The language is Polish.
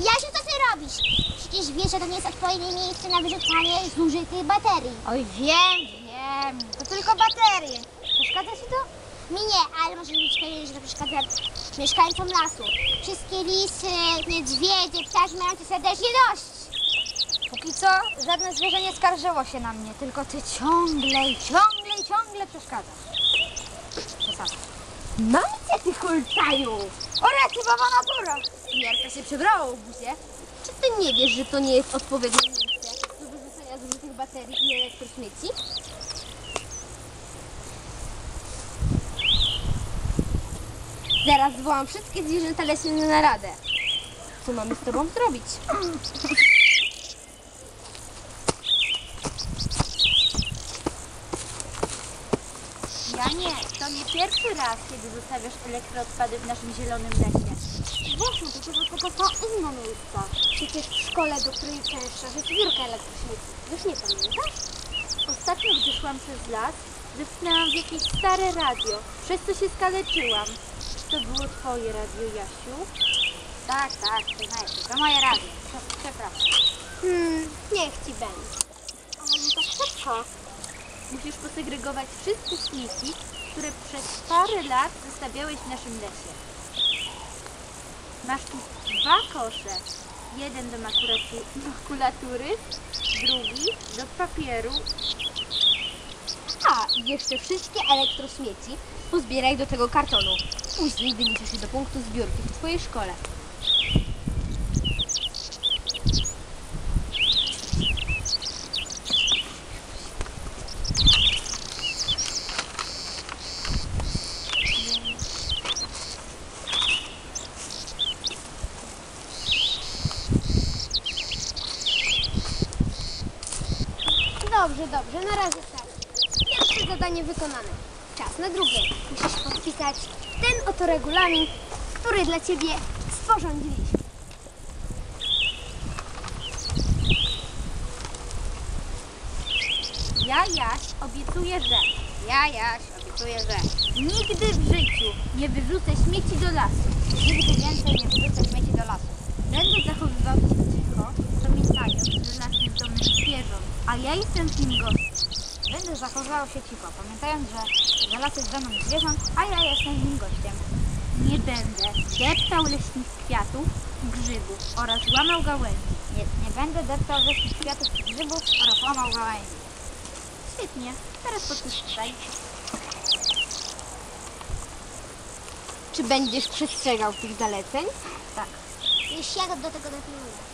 Jasiu, co ty robisz? Przecież wiesz, że to nie jest odpowiednie miejsce na wyrzucanie zużytych baterii. Oj, wiem, wiem. To tylko baterie. Przeszkadza ci to? Mi nie, ale może być pewien, że to przeszkadza mieszkańcom lasu. Wszystkie lisy, niedźwiedzie, ptaki mają cię serdecznie dość. Póki co żadne zwierzę nie skarżyło się na mnie, tylko ty ciągle ciągle ciągle przeszkadzasz. Przesadzasz. Mam cię, ty hultaju! O rety, baba natura! Jarka się przebrała w buzie. Czy ty nie wiesz, że to nie jest odpowiednie miejsce do wyrzucania zużytych baterii i elektrośmieci? Zaraz zwołam wszystkie zwierzęta leśne na naradę. Co mamy z tobą zrobić? Ja nie, nie pierwszy raz, kiedy zostawiasz elektroodpady w naszym zielonym lesie. Właśnie, to tylko to są inne miejsca. Przecież w szkole, do której często zbiórka elektrośmieci. Już nie pamiętasz? Ostatnio, gdy szłam przez las, wypchnęłam w jakieś stare radio, przez co się skaleczyłam. Czy to było twoje radio, Jasiu? Tak, tak, przyznaję się, to moje radio. Przepraszam. Hmm, niech ci będzie. Ale nie tak szybko. Musisz posegregować wszystkie śmieci, które przez parę lat zostawiałeś w naszym lesie. Masz tu dwa kosze. Jeden do makulatu- makulatury, drugi do papieru. A, jeszcze wszystkie elektrośmieci pozbieraj do tego kartonu. Później wyniesiesz je do punktu zbiórki w twojej szkole. Dobrze, dobrze, na razie tak. Pierwsze zadanie wykonane. Czas na drugie. Musisz podpisać ten oto regulamin, który dla Ciebie sporządziliśmy. Ja, Jaś, obiecuję, że... Ja, Jaś, obiecuję, że... Nigdy w życiu nie wyrzucę śmieci do lasu. Nigdy więcej nie wyrzucę śmieci do lasu. Będę zachowywał się cicho, pamiętając, że las jest domem zwierząt, a ja jestem gościem. Będę zachowywał się cicho, pamiętając, że, las jest domem zwierząt, a ja jestem nim gościem. Nie będę deptał leśnych kwiatów, grzybów oraz łamał gałęzi. Nie, nie będę deptał leśnych kwiatów, grzybów oraz łamał gałęzi. Świetnie, teraz podpisz tutaj. Czy będziesz przestrzegał tych zaleceń? Tak. Już ja do tego dopilnuję.